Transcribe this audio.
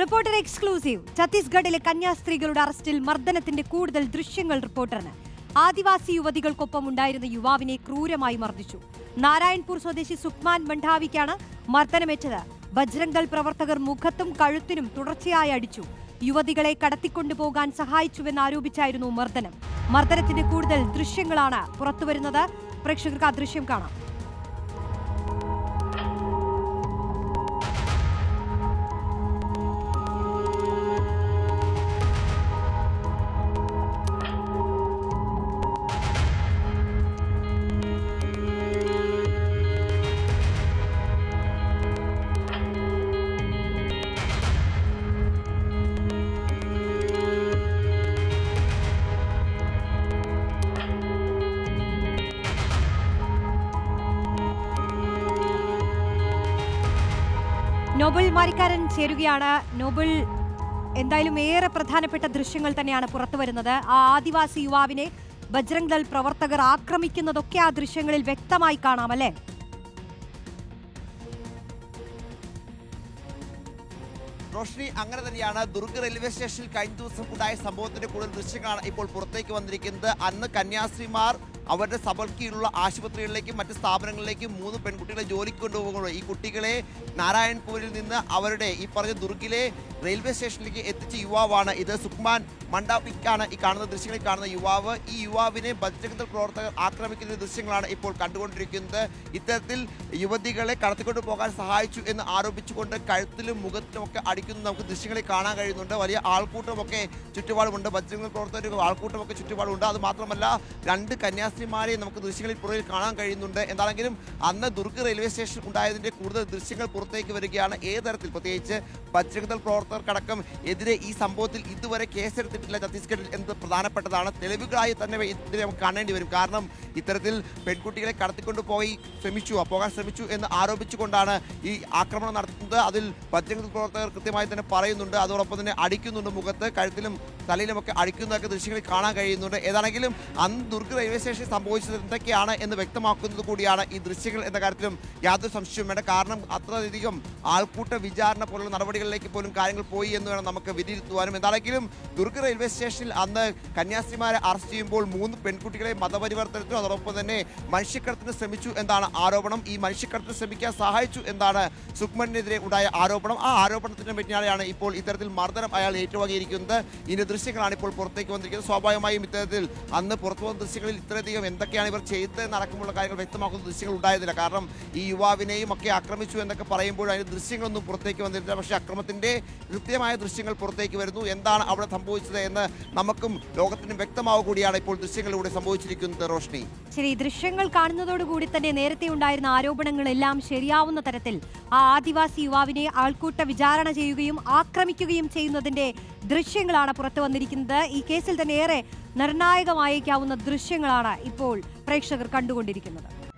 Reporter exclusive. ഛത്തീസ്ഗഡിലെ കന്യാസ്ത്രീകളുടെ അറസ്റ്റിൽ മർദ്ദനത്തിന്റെ കൂടുതൽ ദൃശ്യങ്ങൾ റിപ്പോർട്ടറിന്. ആദിവാസി യുവതികൾക്കൊപ്പം ഉണ്ടായിരുന്ന യുവാവിനെ ക്രൂരമായി മർദ്ദിച്ചു. നാരായൺപൂർ സ്വദേശി സുക്മാൻ മണ്ഡാവിക്കാണ് മർദ്ദനമേറ്റത്. ബജ്രംഗൽ പ്രവർത്തകർ മുഖത്തും കഴുത്തിനും തുടർച്ചയായി അടിച്ചു. യുവതികളെ കടത്തിക്കൊണ്ടുപോകാൻ സഹായിച്ചുവെന്ന് ആരോപിച്ചായിരുന്നു മർദ്ദനം. മർദ്ദനത്തിന്റെ കൂടുതൽ ദൃശ്യങ്ങളാണ് പുറത്തുവരുന്നത്. പ്രേക്ഷകർക്ക് ആ ദൃശ്യം കാണാം. നോബൽ മാരിക്കാരൻ ചേരുകയാണ്. നോബൽ എന്തായാലും ഏറെ പ്രധാനപ്പെട്ട ദൃശ്യങ്ങൾ തന്നെയാണ് പുറത്തു വരുന്നത്. ആ ആദിവാസി യുവാവിനെ ബജ്രംഗ് ദൾ പ്രവർത്തകർ ആക്രമിക്കുന്നതൊക്കെ ആ ദൃശ്യങ്ങളിൽ വ്യക്തമായി കാണാം അല്ലേ? റോഷ്നി അങ്ങനെ തന്നെയാണ് ദുർഗ് റെയിൽവേ സ്റ്റേഷനിൽ കഴിഞ്ഞ ദിവസം ഉണ്ടായ സംഭവത്തിന്റെ കൂടുതൽ ദൃശ്യങ്ങളാണ് ഇപ്പോൾ പുറത്തേക്ക് വന്നിരിക്കുന്നത്. അന്ന് കന്യാസ്ത്രീമാർ അവരുടെ സഭയ്ക്കുള്ള ആശുപത്രികളിലേക്കും മറ്റ് സ്ഥാപനങ്ങളിലേക്കും മൂന്ന് പെൺകുട്ടികളെ ജോലിക്ക് കൊണ്ടുപോകുന്നുള്ളൂ ഈ കുട്ടികളെ നാരായൺപൂരിൽ നിന്ന് അവരുടെ ഈ പറഞ്ഞ ദുർഗിലെ റെയിൽവേ സ്റ്റേഷനിലേക്ക് എത്തിച്ച യുവാവാണ് ഇത്. സുക്മാൻ മണ്ടാപ്പിക്കാണ് ഈ കാണുന്ന ദൃശ്യങ്ങളിൽ കാണുന്ന യുവാവ്. ഈ യുവാവിനെ ബജ്രംഗദൾ പ്രവർത്തകർ ആക്രമിക്കുന്ന ദൃശ്യങ്ങളാണ് ഇപ്പോൾ കണ്ടുകൊണ്ടിരിക്കുന്നത്. ഇത്തരത്തിൽ യുവതികളെ കടത്തിക്കൊണ്ടു പോകാൻ സഹായിച്ചു എന്ന് ആരോപിച്ചുകൊണ്ട് കഴുത്തിലും മുഖത്തിലും ഒക്കെ അടിക്കുന്നത് നമുക്ക് ദൃശ്യങ്ങളിൽ കാണാൻ കഴിയുന്നുണ്ട്. വലിയ ആൾക്കൂട്ടമൊക്കെ ചുറ്റുപാടുമുണ്ട്. ബജ്രംഗദൾ പ്രവർത്തകർ ആൾക്കൂട്ടമൊക്കെ ചുറ്റുപാടുമുണ്ട്. അത് മാത്രമല്ല രണ്ട് കന്യാസ്ത്രീമാരെ നമുക്ക് ദൃശ്യങ്ങളിൽ പുറകിൽ കാണാൻ കഴിയുന്നുണ്ട്. എന്താണെങ്കിലും അന്ന് ദുർഗ് റെയിൽവേ സ്റ്റേഷൻ ഉണ്ടായതിന്റെ കൂടുതൽ ദൃശ്യങ്ങൾ പുറത്തേക്ക് വരികയാണ്. ഏത് തരത്തിൽ? പ്രത്യേകിച്ച് ബജ്രംഗദൾ പ്രവർത്തകർക്കടക്കം എതിരെ ഈ സംഭവത്തിൽ ഇതുവരെ കേസെടുത്തിട്ടില്ല ഛത്തീസ്ഗഡിൽ എന്നത് പ്രധാനപ്പെട്ടതാണ്. തെളിവുകളായി തന്നെ ഇതിനെ നമുക്ക് കാണേണ്ടി വരും. കാരണം ഇത്തരത്തിൽ പെൺകുട്ടികളെ കടത്തിക്കൊണ്ട് പോയി ശ്രമിച്ചു പോകാൻ ശ്രമിച്ചു എന്ന് ആരോപിച്ചുകൊണ്ടാണ് ഈ ആക്രമണം നടത്തുന്നത്. അതിൽ ബജ്രംഗ് പ്രവർത്തകർ കൃത്യമായി തന്നെ പറയുന്നുണ്ട്. അതോടൊപ്പം തന്നെ അടിക്കുന്നുണ്ട് മുഖത്ത് കഴുത്തിലും തലയിലുമൊക്കെ അടിക്കുന്നതൊക്കെ ദൃശ്യങ്ങളിൽ കാണാൻ കഴിയുന്നുണ്ട്. ഏതാണെങ്കിലും അന്ന് ദുർഗ് റെയിൽവേ സ്റ്റേഷനിൽ സംഭവിച്ചത് എന്തൊക്കെയാണ് എന്ന് വ്യക്തമാക്കുന്നത് കൂടിയാണ് ഈ ദൃശ്യങ്ങൾ എന്ന കാര്യത്തിലും യാതൊരു സംശയവും വേണ്ട. കാരണം അത്രയധികം ആൾക്കൂട്ട വിചാരണ പോലുള്ള നടപടികളിലേക്ക് പോലും കാര്യങ്ങൾ പോയി എന്ന് വേണം നമുക്ക് വിലയിരുത്തുവാനും. എന്താണെങ്കിലും ദുർഗ് റെയിൽവേ സ്റ്റേഷനിൽ അന്ന് കന്യാസ്ത്രീമാരെ അറസ്റ്റ് ചെയ്യുമ്പോൾ മൂന്ന് പെൺകുട്ടികളെ മതപരിവർത്തനത്തിനും അതോടൊപ്പം തന്നെ മനുഷ്യക്കടത്തിന് ശ്രമിച്ചു എന്നാണ് ആരോപണം. ഈ മനുഷ്യക്കടത്തിന് ശ്രമിക്കാൻ സഹായിച്ചു എന്നാണ് സുക്മണിനെതിരെ ഉണ്ടായ ആരോപണം. ആ ആരോപണത്തിന് പിന്നാലെയാണ് ഇപ്പോൾ ഇത്തരത്തിൽ മർദ്ദനം അയാൾ ഏറ്റുവാങ്ങിയിരിക്കുന്നത്. ഇതിന്റെ ദൃശ്യങ്ങളാണ് ഇപ്പോൾ പുറത്തേക്ക് വന്നിരിക്കുന്നത്. സ്വാഭാവികമായും ഇത്തരത്തിൽ അന്ന് പുറത്തു വന്ന ദൃശ്യങ്ങളിൽ ഇത്രയധികം എന്തൊക്കെയാണ് ഇവർ ചെയ്ത് നടക്കുമ്പോൾ കാര്യങ്ങൾ വ്യക്തമാക്കുന്ന ദൃശ്യങ്ങൾ ഉണ്ടായിരുന്നില്ല. കാരണം ഈ യുവാവിനെയും ഒക്കെ ആക്രമിച്ചു എന്നൊക്കെ പറയുമ്പോൾ അതിന് ദൃശ്യങ്ങളൊന്നും പുറത്തേക്ക് വന്നിട്ടില്ല പക്ഷേ അക്രമത്തിന്റെ കൃത്യമായ ദൃശ്യങ്ങൾ പുറത്തേക്ക് വരുന്നു. എന്താണ് അവിടെ സംഭവിച്ചത് എന്ന് നമുക്കും ലോകത്തിനും വ്യക്തമാവുക കൂടിയാണ് ഇപ്പോൾ ദൃശ്യങ്ങളിലൂടെ സംഭവിച്ചിരിക്കുന്നത് റോഷ്നി. ശരി ദൃശ്യങ്ങൾ കാണുന്നതോടുകൂടി തന്നെ നേരത്തെ ഉണ്ടായിരുന്ന ആരോപണങ്ങളെല്ലാം ശരിയാവുന്ന തരത്തിൽ ആ ആദിവാസി യുവാവിനെ ആൾക്കൂട്ട വിചാരണ ചെയ്യുകയും ആക്രമിക്കുകയും ചെയ്യുന്നതിന്റെ ദൃശ്യങ്ങളാണ് പുറത്തു വന്നിരിക്കുന്നത്. ഈ കേസിൽ തന്നെ ഏറെ നിർണായകമായേക്കാവുന്ന ദൃശ്യങ്ങളാണ് ഇപ്പോൾ പ്രേക്ഷകർ കണ്ടുകൊണ്ടിരിക്കുന്നത്.